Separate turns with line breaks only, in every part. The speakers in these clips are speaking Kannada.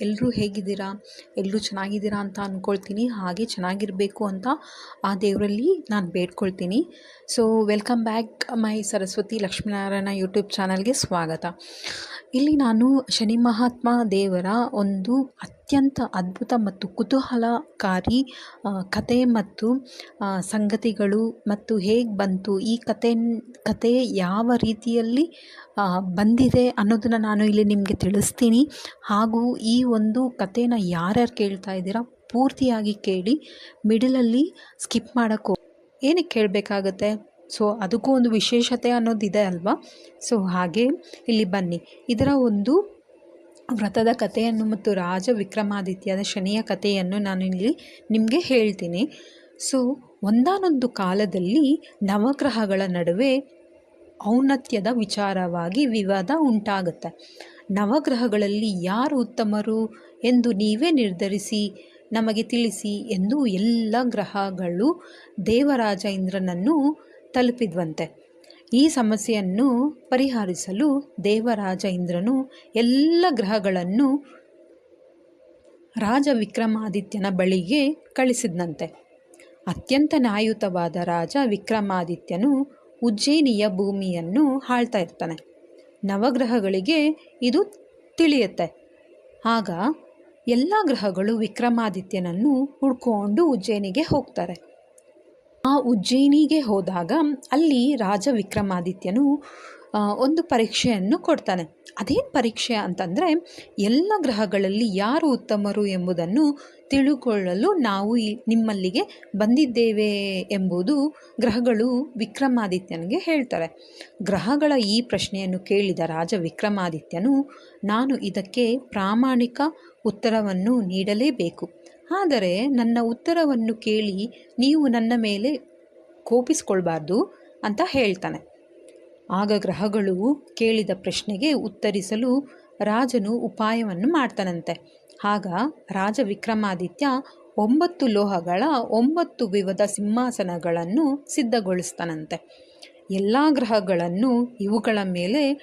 ಎಲ್ಲರೂ ಹೇಗಿದ್ದೀರಾ? ಎಲ್ಲರೂ ಚೆನ್ನಾಗಿದ್ದೀರಾ ಅಂತ ಅಂದ್ಕೊಳ್ತೀನಿ ಹಾಗೆ ಚೆನ್ನಾಗಿರಬೇಕು ಅಂತ ಆ ದೇವರಲ್ಲಿ ನಾನು ಬೇಡ್ಕೊಳ್ತೀನಿ. So welcome back my Saraswati Lakshminarayana YouTube ಚಾನಲ್ಗೆ ಸ್ವಾಗತ. ಇಲ್ಲಿ ನಾನು ಶನಿ ಮಹಾತ್ಮ ದೇವರ ಒಂದು ಅತ್ಯಂತ ಅದ್ಭುತ ಮತ್ತು ಕುತೂಹಲಕಾರಿ ಕತೆ ಮತ್ತು ಸಂಗತಿಗಳು ಮತ್ತು ಹೇಗೆ ಬಂತು, ಈ ಕತೆ ಕತೆ ಯಾವ ರೀತಿಯಲ್ಲಿ ಬಂದಿದೆ ಅನ್ನೋದನ್ನು ನಾನು ಇಲ್ಲಿ ನಿಮಗೆ ತಿಳಿಸ್ತೀನಿ. ಹಾಗೂ ಈ ಒಂದು ಕಥೆನ ಯಾರ್ಯಾರು ಕೇಳ್ತಾ ಇದ್ದೀರಾ, ಪೂರ್ತಿಯಾಗಿ ಕೇಳಿ ಮಿಡಲಲ್ಲಿ ಸ್ಕಿಪ್ ಮಾಡೋಕ್ಕೋ ಏನಕ್ಕೆ ಕೇಳಬೇಕಾಗತ್ತೆ? ಸೊ, ಅದಕ್ಕೂ ಒಂದು ವಿಶೇಷತೆ ಅನ್ನೋದಿದೆ ಅಲ್ವಾ? ಸೊ, ಹಾಗೆ ಇಲ್ಲಿ ಬನ್ನಿ. ಇದರ ಒಂದು ವ್ರತದ ಕಥೆಯನ್ನು ಮತ್ತು ರಾಜ ವಿಕ್ರಮಾದಿತ್ಯದ ಶನಿಯ ಕಥೆಯನ್ನು ನಾನು ಇಲ್ಲಿ ನಿಮಗೆ ಹೇಳ್ತೀನಿ. ಸೊ, ಒಂದಾನೊಂದು ಕಾಲದಲ್ಲಿ ನವಗ್ರಹಗಳ ನಡುವೆ ಔನ್ನತ್ಯದ ವಿಚಾರವಾಗಿ ವಿವಾದ ಉಂಟಾಗುತ್ತೆ. ನವಗ್ರಹಗಳಲ್ಲಿ ಯಾರು ಉತ್ತಮರು ಎಂದು ನೀವೇ ನಿರ್ಧರಿಸಿ, ನಮಗೆ ತಿಳಿಸಿ ಎಂದು ಎಲ್ಲ ಗ್ರಹಗಳು ದೇವರಾಜ ಇಂದ್ರನನ್ನು ತಲುಪಿದ್ವಂತೆ. ಈ ಸಮಸ್ಯೆಯನ್ನು ಪರಿಹರಿಸಲು ದೇವರಾಜ ಇಂದ್ರನು ಎಲ್ಲ ಗ್ರಹಗಳನ್ನು ರಾಜ ವಿಕ್ರಮಾದಿತ್ಯನ ಬಳಿಗೆ ಕಳಿಸಿದ್ನಂತೆ. ಅತ್ಯಂತ ನ್ಯಾಯುತವಾದ ರಾಜ ವಿಕ್ರಮಾದಿತ್ಯನು ಉಜ್ಜಯಿನಿಯ ಭೂಮಿಯನ್ನು ಆಳ್ತಾ ಇರ್ತಾನೆ. ನವಗ್ರಹಗಳಿಗೆ ಇದು ತಿಳಿಯುತ್ತೆ. ಆಗ ಎಲ್ಲ ಗ್ರಹಗಳು ವಿಕ್ರಮಾದಿತ್ಯನನ್ನು ಹುಡ್ಕೊಂಡು ಉಜ್ಜಯಿನಿಗೆ ಹೋಗ್ತಾರೆ. ಆ ಉಜ್ಜಯಿನಿಗೆ ಹೋದಾಗ ಅಲ್ಲಿ ರಾಜ ವಿಕ್ರಮಾದಿತ್ಯನು ಒಂದು ಪರೀಕ್ಷೆಯನ್ನು ಕೊಡ್ತಾನೆ. ಅದೇನು ಪರೀಕ್ಷೆ ಅಂತಂದರೆ, ಎಲ್ಲ ಗ್ರಹಗಳಲ್ಲಿ ಯಾರು ಉತ್ತಮರು ಎಂಬುದನ್ನು ತಿಳುಕೊಳ್ಳಲು ನಾವು ನಿಮ್ಮಲ್ಲಿಗೆ ಬಂದಿದ್ದೇವೆ ಎಂಬುದು ಗ್ರಹಗಳು ವಿಕ್ರಮಾದಿತ್ಯನಿಗೆ ಹೇಳ್ತಾರೆ ಗ್ರಹಗಳ ಈ ಪ್ರಶ್ನೆಯನ್ನು ಕೇಳಿದ ರಾಜ ವಿಕ್ರಮಾದಿತ್ಯನು, ನಾನು ಇದಕ್ಕೆ ಪ್ರಾಮಾಣಿಕ ಉತ್ತರವನ್ನು ನೀಡಲೇಬೇಕು. ಆದರೆ ನನ್ನ ಉತ್ತರವನ್ನು ಕೇಳಿ ನೀವು ನನ್ನ ಮೇಲೆ ಕೋಪಿಸ್ಕೊಳ್ಬಾರ್ದು ಅಂತ ಹೇಳ್ತಾನೆ. ಆಗ ಗ್ರಹಗಳು ಕೇಳಿದ ಪ್ರಶ್ನೆಗೆ ಉತ್ತರಿಸಲು ರಾಜನು ಉಪಾಯವನ್ನು ಮಾಡ್ತಾನಂತೆ. ಆಗ ರಾಜ ವಿಕ್ರಮಾದಿತ್ಯ ಒಂಬತ್ತು ಲೋಹಗಳ ಒಂಬತ್ತು ವಿವಿಧ ಸಿಂಹಾಸನಗಳನ್ನು ಸಿದ್ಧಗೊಳಿಸ್ತಾನಂತೆ. ಎಲ್ಲ ಗ್ರಹಗಳನ್ನು ಇವುಗಳ ಮೇಲೆ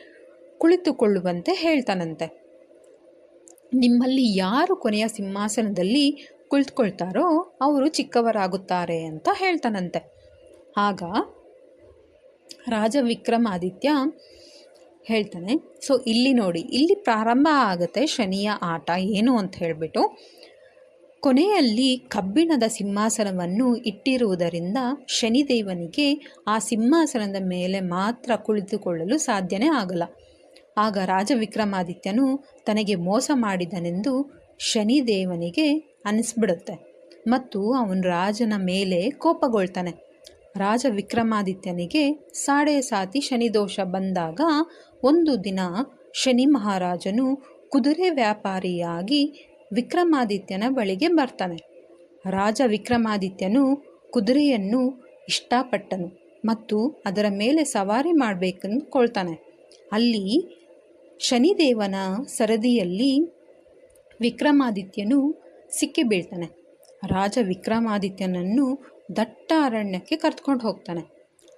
ಕುಳಿತುಕೊಳ್ಳುವಂತೆ ಹೇಳ್ತಾನಂತೆ. ನಿಮ್ಮಲ್ಲಿ ಯಾರು ಕೊನೆಯ ಸಿಂಹಾಸನದಲ್ಲಿ ಕುಳಿತುಕೊಳ್ತಾರೋ ಅವರು ಚಿಕ್ಕವರಾಗುತ್ತಾರೆ ಅಂತ ಹೇಳ್ತಾನಂತೆ. ಆಗ ರಾಜ ವಿಕ್ರಮಾದಿತ್ಯ ಹೇಳ್ತಾನೆ, ಸೊ, ಇಲ್ಲಿ ನೋಡಿ, ಇಲ್ಲಿ ಪ್ರಾರಂಭ ಆಗುತ್ತೆ ಶನಿಯ ಆಟ ಏನು ಅಂತ ಹೇಳಿಬಿಟ್ಟು. ಕೊನೆಯಲ್ಲಿ ಕಬ್ಬಿಣದ ಸಿಂಹಾಸನವನ್ನು ಇಟ್ಟಿರುವುದರಿಂದ ಶನಿದೇವನಿಗೆ ಆ ಸಿಂಹಾಸನದ ಮೇಲೆ ಮಾತ್ರ ಕುಳಿತುಕೊಳ್ಳಲು ಸಾಧ್ಯನೇ ಆಗಲ್ಲ. ಆಗ ರಾಜ ವಿಕ್ರಮಾದಿತ್ಯನು ತನಗೆ ಮೋಸ ಮಾಡಿದನೆಂದು ಶನಿದೇವನಿಗೆ ಅನಿಸ್ಬಿಡುತ್ತೆ. ಮತ್ತು ಅವನು ರಾಜನ ಮೇಲೆ ಕೋಪಗೊಳ್ತಾನೆ. ರಾಜ ವಿಕ್ರಮಾದಿತ್ಯನಿಗೆ ಸಾಡೆ ಸಾತಿ ಶನಿದೋಷ ಬಂದಾಗ ಒಂದು ದಿನ ಶನಿ ಮಹಾರಾಜನು ಕುದುರೆ ವ್ಯಾಪಾರಿಯಾಗಿ ವಿಕ್ರಮಾದಿತ್ಯನ ಬಳಿಗೆ ಬರ್ತಾನೆ. ರಾಜ ವಿಕ್ರಮಾದಿತ್ಯನು ಕುದುರೆಯನ್ನು ಇಷ್ಟಪಟ್ಟನು ಮತ್ತು ಅದರ ಮೇಲೆ ಸವಾರಿ ಮಾಡಬೇಕೆಂದುಕೊಳ್ತಾನೆ ಅಲ್ಲಿ ಶನಿದೇವನ ಸರದಿಯಲ್ಲಿ ವಿಕ್ರಮಾದಿತ್ಯನು ಸಿಕ್ಕಿ ಬೀಳ್ತಾನೆ. ರಾಜ ವಿಕ್ರಮಾದಿತ್ಯನನ್ನು ದಟ್ಟ ಅರಣ್ಯಕ್ಕೆ ಕರ್ತ್ಕೊಂಡು ಹೋಗ್ತಾನೆ.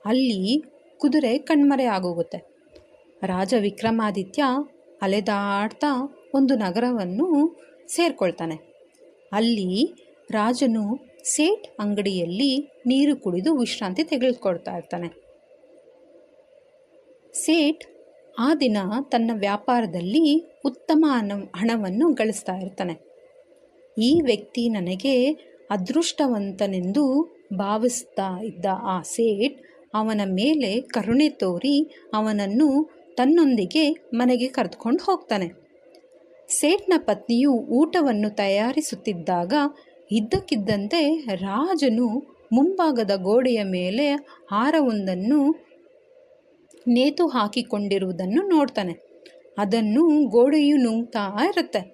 ಅಲ್ಲಿ ಕುದುರೆ ಕಣ್ಮರೆ ಆಗೋಗುತ್ತೆ. ರಾಜ ವಿಕ್ರಮಾದಿತ್ಯ ಅಲೆದಾಡ್ತಾ ಒಂದು ನಗರವನ್ನು ಸೇರ್ಕೊಳ್ತಾನೆ. ಅಲ್ಲಿ ರಾಜನು ಸೇಟ್ ಅಂಗಡಿಯಲ್ಲಿ ನೀರು ಕುಡಿದು ವಿಶ್ರಾಂತಿ ತೆಗೆದುಕೊಳ್ತಾ ಇರ್ತಾನೆ. ಸೇಟ್ ಆ ದಿನ ತನ್ನ ವ್ಯಾಪಾರದಲ್ಲಿ ಉತ್ತಮ ಹಣ ಹಣವನ್ನು ಗಳಿಸ್ತಾ ಇರ್ತಾನೆ. ಈ ವ್ಯಕ್ತಿ ನನಗೆ ಅದೃಷ್ಟವಂತನೆಂದು ಭಾವಿಸ್ತಾ ಇದ್ದ ಆ ಸೇಠ್ ಅವನ ಮೇಲೆ ಕರುಣೆ ತೋರಿ ಅವನನ್ನು ತನ್ನೊಂದಿಗೆ ಮನೆಗೆ ಕರೆದುಕೊಂಡು ಹೋಗ್ತಾನೆ. ಸೇಠ್ನ ಪತ್ನಿಯು ಊಟವನ್ನು ತಯಾರಿಸುತ್ತಿದ್ದಾಗ ಇದ್ದಕ್ಕಿದ್ದಂತೆ ರಾಜನು ಮುಂಭಾಗದ ಗೋಡೆಯ ಮೇಲೆ ಹಾರವೊಂದನ್ನು ನೇತು ಹಾಕಿಕೊಂಡಿರುವುದನ್ನು ನೋಡ್ತಾನೆ. ಅದನ್ನು ಗೋಡೆಯು ನುಂಗ್ತಾ ಇರುತ್ತೆ.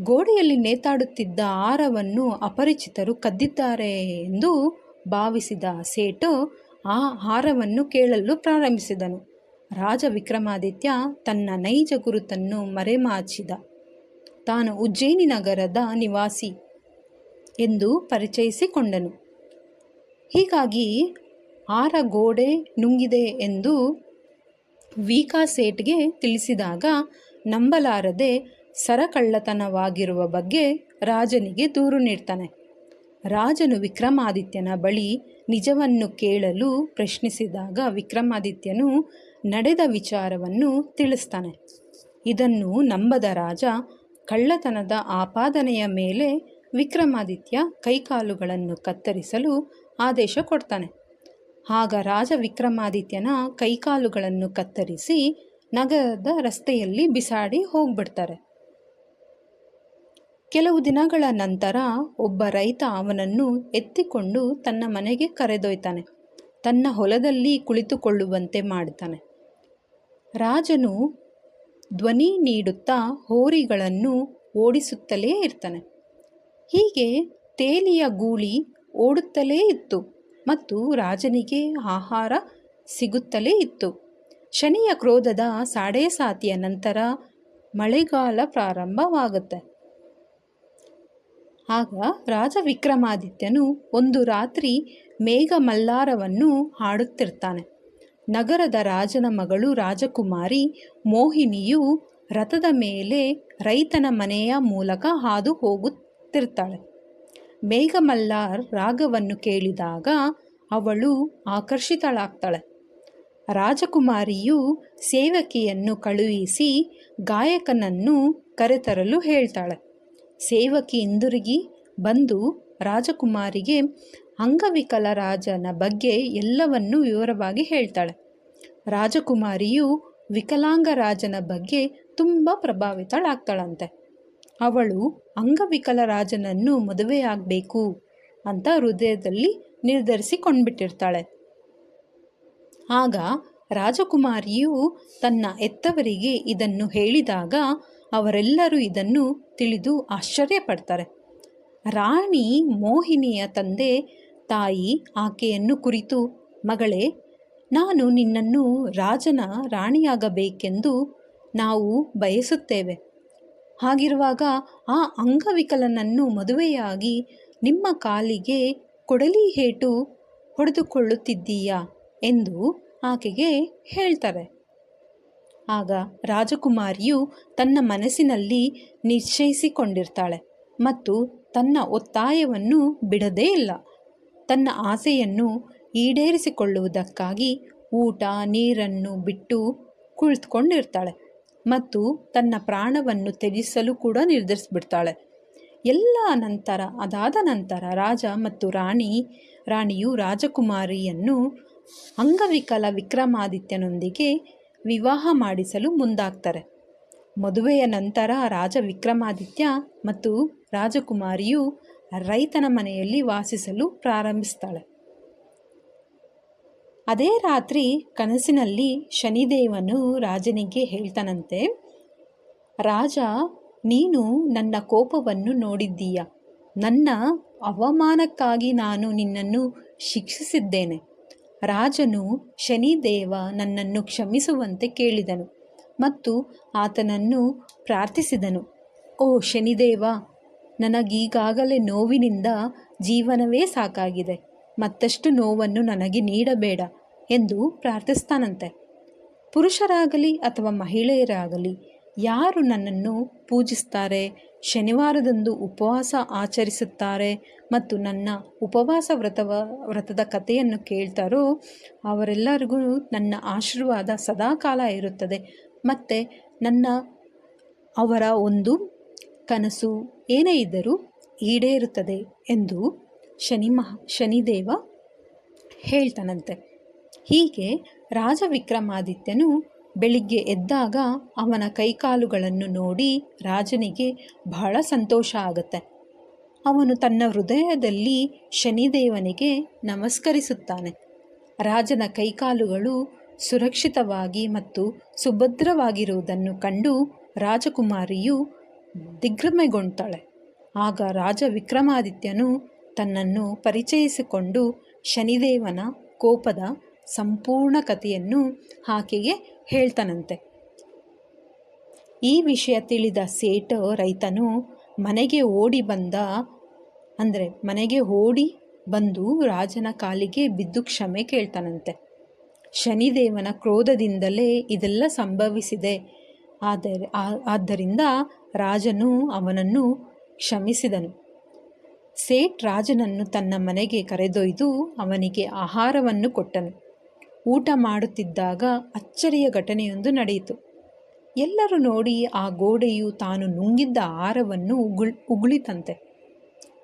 ಗೋಡೆಯಲ್ಲಿ ನೇತಾಡುತ್ತಿದ್ದ ಹಾರವನ್ನು ಅಪರಿಚಿತರು ಕದ್ದಿದ್ದಾರೆ ಎಂದು ಭಾವಿಸಿದ ಸೇಟು ಆ ಹಾರವನ್ನು ಕೇಳಲು ಪ್ರಾರಂಭಿಸಿದನು. ರಾಜ ವಿಕ್ರಮಾದಿತ್ಯ ತನ್ನ ನೈಜ ಗುರುತನ್ನು ಮರೆಮಾಚಿದ. ತಾನು ಉಜ್ಜಯಿನಿ ನಗರದ ನಿವಾಸಿ ಎಂದು ಪರಿಚಯಿಸಿಕೊಂಡನು. ಹೀಗಾಗಿ ಆರ ಗೋಡೆ ನುಂಗಿದೆ ಎಂದು ವೀಕಾ ಸೇಟ್ಗೆ ತಿಳಿಸಿದಾಗ ನಂಬಲಾರದೆ ಸರಕಳ್ಳತನವಾಗಿರುವ ಬಗ್ಗೆ ರಾಜನಿಗೆ ದೂರು ನೀಡ್ತಾನೆ. ರಾಜನು ವಿಕ್ರಮಾದಿತ್ಯನ ಬಳಿ ನಿಜವನ್ನು ಕೇಳಲು ಪ್ರಶ್ನಿಸಿದಾಗ ವಿಕ್ರಮಾದಿತ್ಯನು ನಡೆದ ವಿಚಾರವನ್ನು ತಿಳಿಸ್ತಾನೆ. ಇದನ್ನು ನಂಬದ ರಾಜ ಕಳ್ಳತನದ ಆಪಾದನೆಯ ಮೇಲೆ ವಿಕ್ರಮಾದಿತ್ಯ ಕೈಕಾಲುಗಳನ್ನು ಕತ್ತರಿಸಲು ಆದೇಶ ಕೊಡ್ತಾನೆ. ಆಗ ರಾಜ ವಿಕ್ರಮಾದಿತ್ಯನ ಕೈಕಾಲುಗಳನ್ನು ಕತ್ತರಿಸಿ ನಗರದ ರಸ್ತೆಯಲ್ಲಿ ಬಿಸಾಡಿ ಹೋಗ್ಬಿಡ್ತಾರೆ. ಕೆಲವು ದಿನಗಳ ನಂತರ ಒಬ್ಬ ರೈತ ಅವನನ್ನು ಎತ್ತಿಕೊಂಡು ತನ್ನ ಮನೆಗೆ ಕರೆದೊಯ್ತಾನೆ. ತನ್ನ ಹೊಲದಲ್ಲಿ ಕುಳಿತುಕೊಳ್ಳುವಂತೆ ಮಾಡ್ತಾನೆ. ರಾಜನು ಧ್ವನಿ ನೀಡುತ್ತಾ ಹೋರಿಗಳನ್ನು ಓಡಿಸುತ್ತಲೇ ಇರ್ತಾನೆ. ಹೀಗೆ ತೇಲಿಯ ಗೂಳಿ ಓಡುತ್ತಲೇ ಇತ್ತು ಮತ್ತು ರಾಜನಿಗೆ ಆಹಾರ ಸಿಗುತ್ತಲೇ ಇತ್ತು. ಶನಿಯ ಕ್ರೋಧದ ಸಾತಿಯ ನಂತರ ಮಳೆಗಾಲ ಪ್ರಾರಂಭವಾಗುತ್ತೆ. ಆಗ ರಾಜ ವಿಕ್ರಮಾದಿತ್ಯನು ಒಂದು ರಾತ್ರಿ ಮೇಘ ಮಲ್ಲಾರವನ್ನು ಹಾಡುತ್ತಿರ್ತಾನೆ. ನಗರದ ರಾಜನ ಮಗಳು ರಾಜಕುಮಾರಿ ಮೋಹಿನಿಯು ರಥದ ಮೇಲೆ ರೈತನ ಮನೆಯ ಮೂಲಕ ಹಾದು ಹೋಗುತ್ತಿರ್ತಾಳೆ. ಮೇಘಮಲ್ಲಾರ್ ರಾಗವನ್ನು ಕೇಳಿದಾಗ ಅವಳು ಆಕರ್ಷಿತಳಾಗ್ತಾಳೆ. ರಾಜಕುಮಾರಿಯು ಸೇವಕಿಯನ್ನು ಕಳುಹಿಸಿ ಗಾಯಕನನ್ನು ಕರೆತರಲು ಹೇಳ್ತಾಳೆ. ಸೇವಕಿ ಹಿಂದಿರುಗಿ ಬಂದು ರಾಜಕುಮಾರಿಗೆ, ಅಂಗವಿಕಲ ರಾಜನ ಬಗ್ಗೆ ಎಲ್ಲವನ್ನೂ ವಿವರವಾಗಿ ಹೇಳ್ತಾಳೆ. ರಾಜಕುಮಾರಿಯು ವಿಕಲಾಂಗ ರಾಜನ ಬಗ್ಗೆ ತುಂಬ ಪ್ರಭಾವಿತಳಾಗ್ತಾಳಂತೆ. ಅವಳು ಅಂಗವಿಕಲ ರಾಜನನ್ನು ಮದುವೆಯಾಗಬೇಕು ಅಂತ ಹೃದಯದಲ್ಲಿ ನಿರ್ಧರಿಸಿಕೊಂಡ್ಬಿಟ್ಟಿರ್ತಾಳೆ. ಆಗ ರಾಜಕುಮಾರಿಯು ತನ್ನ ಎತ್ತವರಿಗೆ ಇದನ್ನು ಹೇಳಿದಾಗ ಅವರೆಲ್ಲರೂ ಇದನ್ನು ತಿಳಿದು ಆಶ್ಚರ್ಯಪಡ್ತಾರೆ. ರಾಣಿ ಮೋಹಿನಿಯ ತಂದೆ ತಾಯಿ ಆಕೆಯನ್ನು ಕುರಿತು, ಮಗಳೇ, ನಾನು ನಿನ್ನನ್ನು ರಾಜನ ರಾಣಿಯಾಗಬೇಕೆಂದು ನಾವು ಬಯಸುತ್ತೇವೆ. ಹಾಗಿರುವಾಗ ಆ ಅಂಗವಿಕಲನನ್ನು ಮದುವೆಯಾಗಿ ನಿಮ್ಮ ಕಾಲಿಗೆ ಕೊಡಲಿ ಹೇಟು ಹೊಡೆದುಕೊಳ್ಳುತ್ತಿದ್ದೀಯಾ? ಎಂದು ಆಕೆಗೆ ಹೇಳ್ತಾರೆ. ಆಗ ರಾಜಕುಮಾರಿಯು ತನ್ನ ಮನಸ್ಸಿನಲ್ಲಿ ನಿಶ್ಚಯಿಸಿಕೊಂಡಿರ್ತಾಳೆ ಮತ್ತು ತನ್ನ ಒತ್ತಾಯವನ್ನು ಬಿಡದೇ ಇಲ್ಲ. ತನ್ನ ಆಸೆಯನ್ನು ಈಡೇರಿಸಿಕೊಳ್ಳುವುದಕ್ಕಾಗಿ ಊಟ, ನೀರನ್ನು ಬಿಟ್ಟು ಕುಳಿತುಕೊಂಡಿರ್ತಾಳೆ ಮತ್ತು ತನ್ನ ಪ್ರಾಣವನ್ನು ತ್ಯಜಿಸಲು ಕೂಡ ನಿರ್ಧರಿಸಿಬಿಡ್ತಾಳೆ. ಎಲ್ಲ ನಂತರ, ಅದಾದ ನಂತರ ರಾಜ ಮತ್ತು ರಾಣಿ, ರಾಣಿಯು ರಾಜಕುಮಾರಿಯನ್ನು ಅಂಗವಿಕಲ ವಿಕ್ರಮಾದಿತ್ಯನೊಂದಿಗೆ ವಿವಾಹ ಮಾಡಿಸಲು ಮುಂದಾಗ್ತಾರೆ. ಮದುವೆಯ ನಂತರ ರಾಜ ವಿಕ್ರಮಾದಿತ್ಯ ಮತ್ತು ರಾಜಕುಮಾರಿಯು ರೈತನ ಮನೆಯಲ್ಲಿ ವಾಸಿಸಲು ಪ್ರಾರಂಭಿಸ್ತಾಳೆ. ಅದೇ ರಾತ್ರಿ ಕನಸಿನಲ್ಲಿ ಶನಿದೇವನು ರಾಜನಿಗೆ ಹೇಳ್ತಾನಂತೆ, ರಾಜ, ನೀನು ನನ್ನ ಕೋಪವನ್ನು ನೋಡಿದ್ದೀಯ? ನನ್ನ ಅವಮಾನಕ್ಕಾಗಿ ನಾನು ನಿನ್ನನ್ನು ಶಿಕ್ಷಿಸಿದ್ದೇನೆ. ರಾಜನು ಶನಿದೇವ ನನ್ನನ್ನು ಕ್ಷಮಿಸುವಂತೆ ಕೇಳಿದನು ಮತ್ತು ಆತನನ್ನು ಪ್ರಾರ್ಥಿಸಿದನು. ಓ ಶನಿದೇವ, ನನಗೀಗಾಗಲೇ ನೋವಿನಿಂದ ಜೀವನವೇ ಸಾಕಾಗಿದೆ, ಮತ್ತಷ್ಟು ನೋವನ್ನು ನನಗೆ ನೀಡಬೇಡ ಎಂದು ಪ್ರಾರ್ಥಿಸ್ತಾನಂತೆ. ಪುರುಷರಾಗಲಿ ಅಥವಾ ಮಹಿಳೆಯರಾಗಲಿ, ಯಾರು ನನ್ನನ್ನು ಪೂಜಿಸ್ತಾರೆ? ಶನಿವಾರದಂದು ಉಪವಾಸ ಆಚರಿಸುತ್ತಾರೆ ಮತ್ತು ನನ್ನ ಉಪವಾಸ ವ್ರತವ, ವ್ರತದ ಕಥೆಯನ್ನು ಕೇಳ್ತಾರೋ ಅವರೆಲ್ಲರಿಗೂ ನನ್ನ ಆಶೀರ್ವಾದ ಸದಾಕಾಲ ಇರುತ್ತದೆ. ಮತ್ತು ನನ್ನ ಅವರ ಒಂದು ಕನಸು ಏನೇ ಇದ್ದರೂ ಈಡೇರುತ್ತದೆ ಎಂದು ಶನಿ ಮಹ, ಶನಿದೇವ ಹೇಳ್ತಾನಂತೆ. ಹೀಗೆ ರಾಜ ವಿಕ್ರಮಾದಿತ್ಯನು ಬೆಳಿಗ್ಗೆ ಎದ್ದಾಗ ಅವನ ಕೈಕಾಲುಗಳನ್ನು ನೋಡಿ ರಾಜನಿಗೆ ಬಹಳ ಸಂತೋಷ ಆಗುತ್ತೆ. ಅವನು ತನ್ನ ಹೃದಯದಲ್ಲಿ ಶನಿದೇವನಿಗೆ ನಮಸ್ಕರಿಸುತ್ತಾನೆ. ರಾಜನ ಕೈಕಾಲುಗಳು ಸುರಕ್ಷಿತವಾಗಿ ಮತ್ತು ಸುಭದ್ರವಾಗಿರುವುದನ್ನು ಕಂಡು ರಾಜಕುಮಾರಿಯು ದಿಗ್ಭ್ರಮೆಗೊಳ್ತಾಳೆ ಆಗ ರಾಜ ವಿಕ್ರಮಾದಿತ್ಯನು ತನ್ನನ್ನು ಪರಿಚಯಿಸಿಕೊಂಡು ಶನಿದೇವನ ಕೋಪದ ಸಂಪೂರ್ಣ ಕಥೆಯನ್ನು ಆಕೆಗೆ ಹೇಳ್ತಾನಂತೆ. ಈ ವಿಷಯ ತಿಳಿದ ಸೇಠ ರೈತನು ಮನೆಗೆ ಓಡಿ ಬಂದ, ಅಂದರೆ ಮನೆಗೆ ಓಡಿ ಬಂದು ರಾಜನ ಕಾಲಿಗೆ ಬಿದ್ದು ಕ್ಷಮೆ ಕೇಳ್ತಾನಂತೆ. ಶನಿದೇವನ ಕ್ರೋಧದಿಂದಲೇ ಇದೆಲ್ಲ ಸಂಭವಿಸಿದೆ. ಆದರೆ ಆದ್ದರಿಂದ ರಾಜನು ಅವನನ್ನು ಕ್ಷಮಿಸಿದನು. ಸೇಠ್ ರಾಜನನ್ನು ತನ್ನ ಮನೆಗೆ ಕರೆದೊಯ್ದು ಅವನಿಗೆ ಆಹಾರವನ್ನು ಕೊಟ್ಟನು. ಊಟ ಮಾಡುತ್ತಿದ್ದಾಗ ಅಚ್ಚರಿಯ ಘಟನೆಯೊಂದು ನಡೆಯಿತು. ಎಲ್ಲರೂ ನೋಡಿ ಆ ಗೋಡೆಯು ತಾನು ನುಂಗಿದ್ದ ಆಹಾರವನ್ನು ಉಗುಳ್, ಉಗುಳಿತಂತೆ.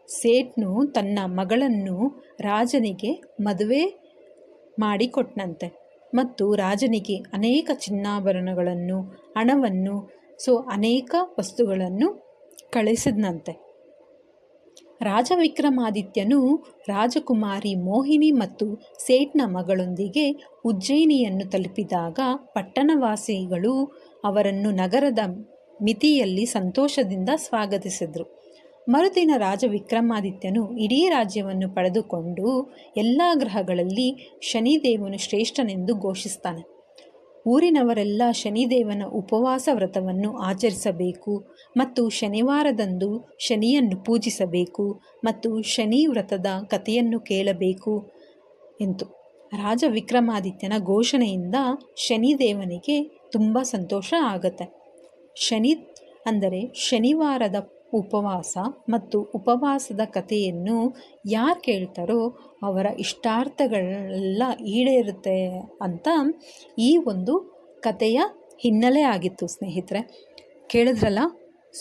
ಸೇಟ್ನು ತನ್ನ ಮಗಳನ್ನು ರಾಜನಿಗೆ ಮದುವೆ ಮಾಡಿಕೊಟ್ಟನಂತೆ ಮತ್ತು ರಾಜನಿಗೆ ಅನೇಕ ಚಿನ್ನಾಭರಣಗಳನ್ನು, ಹಣವನ್ನು, ಸೊ ಅನೇಕ ವಸ್ತುಗಳನ್ನು ಕಳಿಸಿದನಂತೆ. ರಾಜ ವಿಕ್ರಮಾದಿತ್ಯನು ರಾಜಕುಮಾರಿ ಮೋಹಿನಿ ಮತ್ತು ಸೇಠ್ನ ಮಗಳೊಂದಿಗೆ ಉಜ್ಜಯಿನಿಯನ್ನು ತಲುಪಿದಾಗ ಪಟ್ಟಣವಾಸಿಗಳು ಅವರನ್ನು ನಗರದ ಮಿತಿಯಲ್ಲಿ ಸಂತೋಷದಿಂದ ಸ್ವಾಗತಿಸಿದರು. ಮರುದಿನ ರಾಜ ವಿಕ್ರಮಾದಿತ್ಯನು ಇಡೀ ರಾಜ್ಯವನ್ನು ಪಡೆದುಕೊಂಡು ಎಲ್ಲ ಗ್ರಹಗಳಲ್ಲಿ ಶನಿದೇವನು ಶ್ರೇಷ್ಠನೆಂದು ಘೋಷಿಸ್ತಾನೆ. ಊರಿನವರೆಲ್ಲ ಶನಿದೇವನ ಉಪವಾಸ ವ್ರತವನ್ನು ಆಚರಿಸಬೇಕು ಮತ್ತು ಶನಿವಾರದಂದು ಶನಿಯನ್ನು ಪೂಜಿಸಬೇಕು ಮತ್ತು ಶನಿ ವ್ರತದ ಕಥೆಯನ್ನು ಕೇಳಬೇಕು ಎಂದು. ರಾಜ ವಿಕ್ರಮಾದಿತ್ಯನ ಘೋಷಣೆಯಿಂದ ಶನಿದೇವನಿಗೆ ತುಂಬ ಸಂತೋಷ ಆಗುತ್ತೆ. ಶನಿ ಅಂದರೆ ಶನಿವಾರದ ಉಪವಾಸ ಮತ್ತು ಉಪವಾಸದ ಕಥೆಯನ್ನು ಯಾರು ಕೇಳ್ತಾರೋ ಅವರ ಇಷ್ಟಾರ್ಥಗಳೆಲ್ಲ ಈಡೇರುತ್ತೆ ಅಂತ ಈ ಒಂದು ಕಥೆಯ ಹಿನ್ನೆಲೆ ಆಗಿತ್ತು, ಸ್ನೇಹಿತರೆ. ಕೇಳಿದ್ರಲ್ಲ?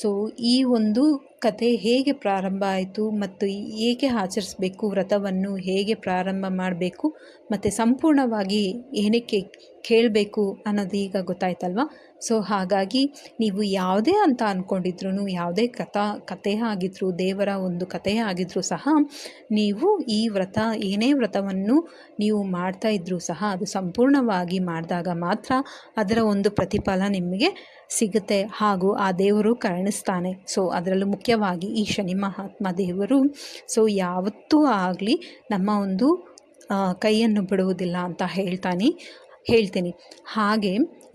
ಸೊ ಈ ಒಂದು ಕತೆ ಹೇಗೆ ಪ್ರಾರಂಭ ಆಯಿತು ಮತ್ತು ಏಕೆ ಆಚರಿಸಬೇಕು, ವ್ರತವನ್ನು ಹೇಗೆ ಪ್ರಾರಂಭ ಮಾಡಬೇಕು ಮತ್ತು ಸಂಪೂರ್ಣವಾಗಿ ಏನಕ್ಕೆ ಕೇಳಬೇಕು ಅನ್ನೋದು ಈಗ ಗೊತ್ತಾಯ್ತಲ್ವ? ಸೊ ಹಾಗಾಗಿ ನೀವು ಯಾವುದೇ ಅಂತ ಅಂದ್ಕೊಂಡಿದ್ರು ಯಾವುದೇ ಕಥಾ, ಕಥೆ ಆಗಿದ್ರು, ದೇವರ ಒಂದು ಕಥೆ ಆಗಿದ್ರೂ ಸಹ ನೀವು ಈ ವ್ರತ, ಏನೇ ವ್ರತವನ್ನು ನೀವು ಮಾಡ್ತಾ ಇದ್ದರೂ ಸಹ ಅದು ಸಂಪೂರ್ಣವಾಗಿ ಮಾಡಿದಾಗ ಮಾತ್ರ ಅದರ ಒಂದು ಪ್ರತಿಫಲ ನಿಮಗೆ ಸಿಗುತ್ತೆ ಹಾಗೂ ಆ ದೇವರು ಕರುಣಿಸ್ತಾನೆ. ಸೊ ಅದರಲ್ಲೂ ಮುಖ್ಯವಾಗಿ ಈ ಶನಿ ಮಹಾತ್ಮ ದೇವರು. ಸೊ ಯಾವತ್ತೂ ಆಗಲಿ ನಮ್ಮ ಒಂದು ಕೈಯನ್ನು ಬಿಡುವುದಿಲ್ಲ ಅಂತ ಹೇಳ್ತಾನೆ, ಹೇಳ್ತೀನಿ. ಹಾಗೆ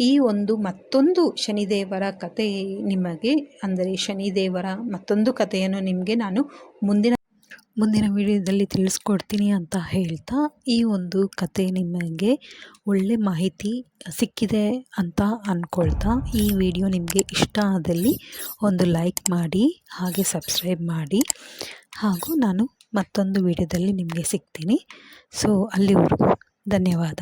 ಈ ಒಂದು ಮತ್ತೊಂದು ಶನಿದೇವರ ಕತೆ ನಿಮಗೆ, ಅಂದರೆ ಶನಿದೇವರ ಮತ್ತೊಂದು ಕಥೆಯನ್ನು ನಿಮಗೆ ನಾನು ಮುಂದಿನ ಮುಂದಿನ ವಿಡಿಯೋದಲ್ಲಿ ತಿಳಿಸ್ಕೊಡ್ತೀನಿ ಅಂತ ಹೇಳ್ತಾ ಈ ಒಂದು ಕತೆ ನಿಮಗೆ ಒಳ್ಳೆ ಮಾಹಿತಿ ಸಿಕ್ಕಿದೆ ಅಂತ ಅಂದ್ಕೊಳ್ತಾ ಈ ವಿಡಿಯೋ ನಿಮಗೆ ಇಷ್ಟ ಆದಲ್ಲಿ ಒಂದು ಲೈಕ್ ಮಾಡಿ, ಹಾಗೆ ಸಬ್ಸ್ಕ್ರೈಬ್ ಮಾಡಿ. ಹಾಗೂ ನಾನು ಮತ್ತೊಂದು ವಿಡಿಯೋದಲ್ಲಿ ನಿಮಗೆ ಸಿಗ್ತೀನಿ. ಸೊ, ಅಲ್ಲಿವರೆಗೂ ಧನ್ಯವಾದ.